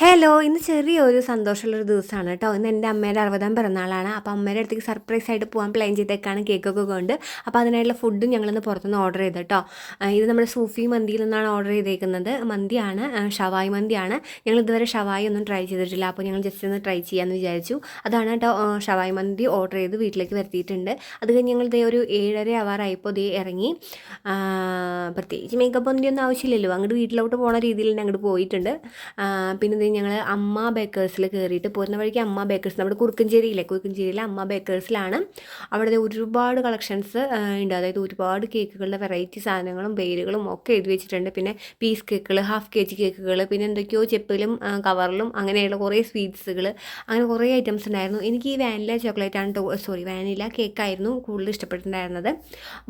Hello ഇന്ന് ചെറിയൊരു സന്തോഷമുള്ളൊരു ദിവസമാണ് കേട്ടോ. ഇന്ന് എന്റെ അമ്മയുടെ അറുപതാം പിറന്നാളാണ്. അപ്പോൾ അമ്മയുടെ അടുത്തേക്ക് സർപ്രൈസ് ആയിട്ട് പോകാൻ പ്ലാൻ ചെയ്തേക്കാണ് കേക്കൊക്കെ കൊണ്ട്. അപ്പോൾ അതിനായിട്ടുള്ള ഫുഡും ഞങ്ങളിന്ന് പുറത്തുനിന്ന് ഓർഡർ ചെയ്ത് കേട്ടോ. ഇത് നമ്മുടെ സൂഫി മന്തിയിൽ നിന്നാണ് ഓർഡർ ചെയ്തേക്കുന്നത്. മന്തിയാണ് ഷവായി മന്തിയാണ്. ഞങ്ങൾ ഇതുവരെ ഷവായി ഒന്നും ട്രൈ ചെയ്തിട്ടില്ല. അപ്പോൾ ഞങ്ങൾ ജസ്റ്റ് ഒന്ന് ട്രൈ ചെയ്യാമെന്ന് വിചാരിച്ചു. അതാണ് കേട്ടോ ഷവായി മന്തി ഓർഡർ ചെയ്ത് വീട്ടിലേക്ക് വരുത്തിയിട്ടുണ്ട്. അത് കഴിഞ്ഞ് ഞങ്ങൾ ഇതേ ഒരു ഏഴര ആവാറായപ്പോൾ ഇതേ ഇറങ്ങി. പ്രത്യേകിച്ച് മേക്കപ്പ് ഒന്നും ആവശ്യമില്ലല്ലോ. അങ്ങോട്ട് വീട്ടിലോട്ട് പോണ രീതിയിൽ തന്നെ അങ്ങോട്ട് പോയിട്ടുണ്ട്. പിന്നെ ഞങ്ങൾ അമ്മ ബേക്കേഴ്സിൽ കയറിയിട്ട് പോരുന്ന വഴിക്ക് അമ്മ ബേക്കേഴ്സ് നമ്മുടെ കുറുക്കഞ്ചേരിയിലെ കുറുക്കഞ്ചേരിയിലെ അമ്മ ബേക്കേഴ്സിലാണ് അവിടെ ഒരുപാട് കളക്ഷൻസ് ഉണ്ട്. അതായത് ഒരുപാട് കേക്കുകളുടെ വെറൈറ്റി സാധനങ്ങളും പേരുകളും ഒക്കെ എഴുതി വെച്ചിട്ടുണ്ട്. പിന്നെ പീസ് കേക്കുകൾ ഹാഫ് കെ ജി കേക്കുകൾ പിന്നെ എന്തൊക്കെയോ ചെപ്പിലും കവറിലും അങ്ങനെയുള്ള കുറേ സ്വീറ്റ്സുകൾ അങ്ങനെ കുറേ ഐറ്റംസ് ഉണ്ടായിരുന്നു. എനിക്ക് ഈ വാനില ചോക്ലേറ്റ് ആണ് സോറി വാനില കേക്കായിരുന്നു കൂടുതൽ ഇഷ്ടപ്പെട്ടിട്ടുണ്ടായിരുന്നത്.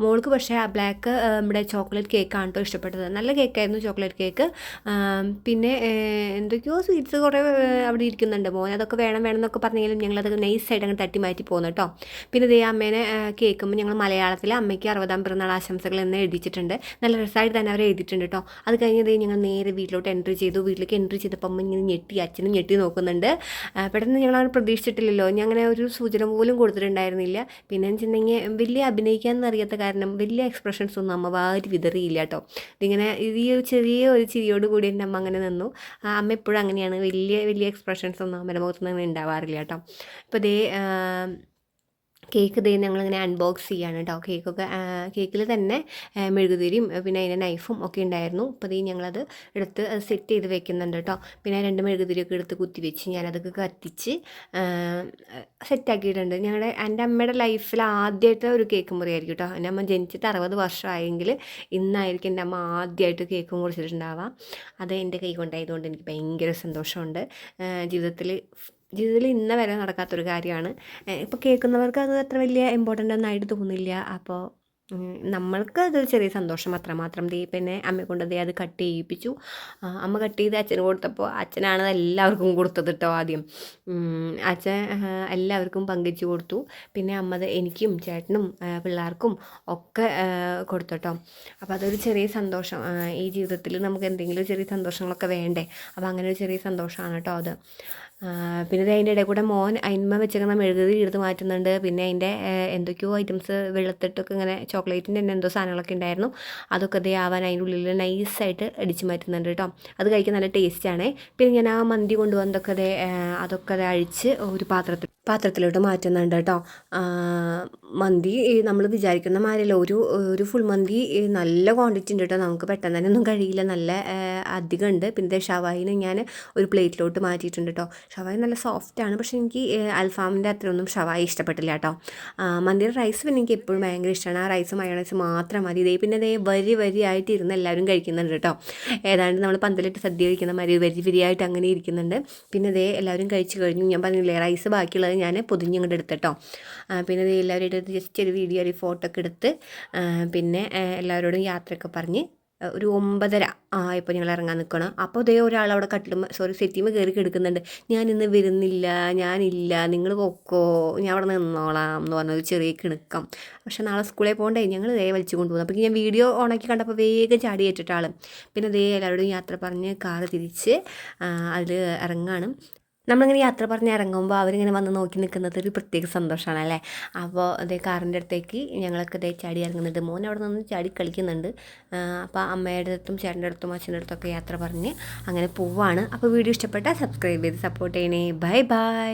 മോൾക്ക് പക്ഷേ ആ ബ്ലാക്ക് നമ്മുടെ ചോക്ലേറ്റ് കേക്കാണ് കേട്ടോ ഇഷ്ടപ്പെട്ടത്. നല്ല കേക്കായിരുന്നു ചോക്ലേറ്റ് കേക്ക് പിന്നെ എന്തൊക്കെയോ സ്വീറ്റ്സ് കുറേ അവിടെ ഇരിക്കുന്നുണ്ട് മോൻ അതൊക്കെ വേണം വേണം എന്നൊക്കെ പറഞ്ഞെങ്കിലും ഞങ്ങളത് നൈസായിട്ട് അങ്ങ് തട്ടി മാറ്റി പോകുന്നു കേട്ടോ പിന്നെ ദേ അമ്മേനെ കേൾക്കുമ്പോൾ ഞങ്ങൾ മലയാളത്തിൽ അമ്മയ്ക്ക് അറുപതാം പിറന്നാൾ ആശംസകൾ എന്ന് എഴുതിച്ചിട്ടുണ്ട് നല്ല രസമായിട്ട് തന്നെ അവർ എഴുതിയിട്ടുണ്ട് കേട്ടോ അത് കഴിഞ്ഞതേ ഞങ്ങൾ നേരെ വീട്ടിലോട്ട് എൻട്രി ചെയ്തു. വീട്ടിലേക്ക് എൻട്രി ചെയ്തപ്പോൾ അമ്മ ഇങ്ങനെ ഞെട്ടി അച്ഛനും ഞെട്ടി നോക്കുന്നുണ്ട്. പെട്ടെന്ന് ഞങ്ങൾ അവിടെ പ്രതീക്ഷിച്ചിട്ടില്ലല്ലോ. ഞാൻ അങ്ങനെ ഒരു സൂചന പോലും കൊടുത്തിട്ടുണ്ടായിരുന്നില്ല. പിന്നെ വെച്ചിട്ടുണ്ടെങ്കിൽ വലിയ അഭിനയിക്കാൻ അറിയാത്ത കാരണം വലിയ എക്സ്പ്രഷൻസ് ഒന്നും അമ്മ വാരി വിതറിയില്ല കേട്ടോ ഇതിങ്ങനെ ഈ ചെറിയ ഒരു ചിരിയോട് കൂടി എന്റെ അമ്മ അങ്ങനെ നിന്നു. അമ്മ എപ്പോഴും അങ്ങനെയാണ് വലിയ വലിയ എക്സ്പ്രഷൻസ് ഒന്നും അമ്മയുടെ മുഖത്തുനിന്ന് അങ്ങനെ ഉണ്ടാവാറില്ല കേട്ടോ. ഇപ്പോൾ ഇതേ കേക്ക് ദേ ഞങ്ങളിങ്ങനെ അൺബോക്സ് ചെയ്യാണ് കേട്ടോ കേക്കൊക്കെ കേക്കിൽ തന്നെ മെഴുകുതിരിയും പിന്നെ അതിന്റെ നൈഫും ഒക്കെ ഉണ്ടായിരുന്നു. അപ്പോൾ ഈ ഞങ്ങളത് എടുത്ത് അത് സെറ്റ് ചെയ്ത് വെക്കുന്നുണ്ട് കേട്ടോ പിന്നെ രണ്ട് മെഴുകുതിരിയൊക്കെ എടുത്ത് കുത്തി വെച്ച് ഞാനതൊക്കെ കത്തിച്ച് സെറ്റാക്കിയിട്ടുണ്ട് ഞങ്ങളുടെ എന്റെ അമ്മയുടെ ലൈഫിൽ ആദ്യമായിട്ട് ഒരു കേക്ക് മുറിയായിരിക്കും കേട്ടോ എന്റെ അമ്മ ജനിച്ചിട്ട് അറുപത് വർഷമായെങ്കിൽ ഇന്നായിരിക്കും എന്റെ അമ്മ ആദ്യമായിട്ട് കേക്ക് മുറിച്ചിട്ടുണ്ടാവുക അത് എന്റെ കൈ കൊണ്ടായതുകൊണ്ട് എനിക്ക് ഭയങ്കര സന്തോഷമുണ്ട്. ജീവിതത്തിൽ ജീവിതത്തിൽ ഇന്ന വരെ നടക്കാത്തൊരു കാര്യമാണ്. ഇപ്പോൾ കേൾക്കുന്നവർക്ക് അത് അത്ര വലിയ ഇമ്പോർട്ടന്റ് ഒന്നായിട്ട് തോന്നില്ല അപ്പോൾ നമ്മൾക്ക് അതൊരു ചെറിയ സന്തോഷം അത്രമാത്രം ദേ പിന്നെ അമ്മയെ കൊണ്ട് ദേ അത് കട്ട് ചെയ്യിപ്പിച്ചു. അമ്മ കട്ട് ചെയ്ത് അച്ഛന് കൊടുത്തപ്പോൾ അച്ഛനാണ് എല്ലാവർക്കും കൊടുത്തത് കേട്ടോ ആദ്യം. അച്ഛൻ എല്ലാവർക്കും പങ്കിച്ചു കൊടുത്തു. പിന്നെ അമ്മ എനിക്കും ചേട്ടനും പിള്ളേർക്കും ഒക്കെ കൊടുത്തു കേട്ടോ അപ്പോൾ അതൊരു ചെറിയ സന്തോഷം. ഈ ജീവിതത്തിൽ നമുക്ക് എന്തെങ്കിലും ചെറിയ സന്തോഷങ്ങളൊക്കെ വേണ്ടേ? അപ്പോൾ അങ്ങനെ ഒരു ചെറിയ സന്തോഷമാണ് കേട്ടോ അത്. പിന്നെ അതിന്റെ ഇടയിൽ കൂടെ മോൻ അതിന്മ വെച്ചിരിക്കുന്ന മെഴുകുതിരി എടുത്ത് മാറ്റുന്നുണ്ട്. പിന്നെ അതിന്റെ എന്തൊക്കെയോ ഐറ്റംസ് വെള്ളത്തിട്ടൊക്കെ ഇങ്ങനെ ചോക്ലേറ്റിന്റെ തന്നെ എന്തോ സാധനങ്ങളൊക്കെ ഉണ്ടായിരുന്നു. അതൊക്കെ അതേ ആവാൻ അതിന്റെ ഉള്ളിൽ നൈസായിട്ട് അടിച്ച് മാറ്റുന്നുണ്ട് കേട്ടോ. അത് കഴിക്കാൻ നല്ല ടേസ്റ്റാണ് പിന്നെ ഞാൻ ആ മന്തി കൊണ്ടുവന്നതൊക്കെ അതേ അതൊക്കെ അത് അഴിച്ച് ഒരു പാത്രത്തിൽ പാത്രത്തിലോട്ട് മാറ്റുന്നുണ്ട് കേട്ടോ. മന്തി നമ്മൾ വിചാരിക്കുന്ന മാതിരിയല്ല ഒരു ഒരു ഫുൾ മന്തി നല്ല ക്വാണ്ടിറ്റി ഉണ്ട് കേട്ടോ നമുക്ക് പെട്ടെന്ന് തന്നെ ഒന്നും കഴിയില്ല. നല്ല അധികം ഉണ്ട്. പിന്നെ ഷവായിനെ ഞാൻ ഒരു പ്ലേറ്റിലോട്ട് മാറ്റിയിട്ടുണ്ട് കേട്ടോ ഷവായി നല്ല സോഫ്റ്റ് ആണ്. പക്ഷേ എനിക്ക് അൽഫാമിന്റെ അത്രയൊന്നും ഷവായി ഇഷ്ടപ്പെട്ടില്ല കേട്ടോ മന്തിയുടെ റൈസ് പിന്നെ എനിക്ക് എപ്പോഴും ഭയങ്കര ഇഷ്ടമാണ് ആ റൈസ് മയോണൈസ് മാത്രം മതി. ഇതേ പിന്നെ ഇതേ വരി വരിയായിട്ട് ഇരുന്ന് എല്ലാവരും കഴിക്കുന്നുണ്ട് കേട്ടോ ഏതാണ്ട് നമ്മൾ പന്തലിട്ട് സദ്യ കഴിക്കുന്ന മാതിരി വരി വരിയായിട്ട് അങ്ങനെ ഇരിക്കുന്നുണ്ട്. പിന്നെ ഇതേ എല്ലാവരും കഴിച്ചു കഴിഞ്ഞു. ഞാൻ പറഞ്ഞില്ലേ റൈസ് ബാക്കിയുള്ളത് ഞാൻ പൊതിഞ്ഞങ്ങോട്ട് എടുത്തിട്ടോ പിന്നെ ഇതേ എല്ലാവരും ജസ്റ്റ് ഒരു വീഡിയോ ഒരു ഫോട്ടോ ഒക്കെ എടുത്ത് പിന്നെ എല്ലാവരോടും യാത്രയൊക്കെ പറഞ്ഞ് ഒരു ഒമ്പതര ഇപ്പോൾ ഞങ്ങൾ ഇറങ്ങാൻ നിൽക്കണം അപ്പോൾ ഇതേ ഒരാൾ അവിടെ കട്ടിലും സോറി സെറ്റിമ കയറി കിടക്കുന്നുണ്ട്. ഞാൻ ഇന്ന് വരുന്നില്ല ഞാനില്ല നിങ്ങൾ പൊക്കോ ഞാൻ അവിടെ നിന്നോളാം എന്ന് പറഞ്ഞൊരു ചെറിയ കിണുക്കം. പക്ഷേ നാളെ സ്കൂളിൽ പോകണ്ടേ ഞങ്ങൾ ദേ വലിച്ചു കൊണ്ടുപോകുന്നു അപ്പോൾ ഞാൻ വീഡിയോ ഓണാക്കി കണ്ടപ്പോൾ വേഗം ചാടി ഏറ്റിട്ട് പിന്നെ ദേ എല്ലാവരോടും യാത്ര പറഞ്ഞ് കാറ് തിരിച്ച് അതിൽ ഇറങ്ങാണ്. നമ്മളിങ്ങനെ യാത്ര പറഞ്ഞ് ഇറങ്ങുമ്പോൾ അവരിങ്ങനെ വന്ന് നോക്കി നിൽക്കുന്നത് ഒരു പ്രത്യേക സന്തോഷമാണ് അല്ലേ? അപ്പോൾ അതേ കാറിന്റെ അടുത്തേക്ക് ഞങ്ങളൊക്കെ ഇതേ ചാടി ഇറങ്ങുന്നുണ്ട്. മോൻ അവിടെ നിന്ന് ചാടി കളിക്കുന്നുണ്ട്. അപ്പോൾ അമ്മയുടെ അടുത്തും ചേട്ടന്റെ അടുത്തും അച്ഛന്റെ അടുത്തൊക്കെ യാത്ര പറഞ്ഞ് അങ്ങനെ പോവാണ്. അപ്പോൾ വീഡിയോ ഇഷ്ടപ്പെട്ടാൽ സബ്സ്ക്രൈബ് ചെയ്ത് സപ്പോർട്ട് ചെയ്യണേ. Bye bye.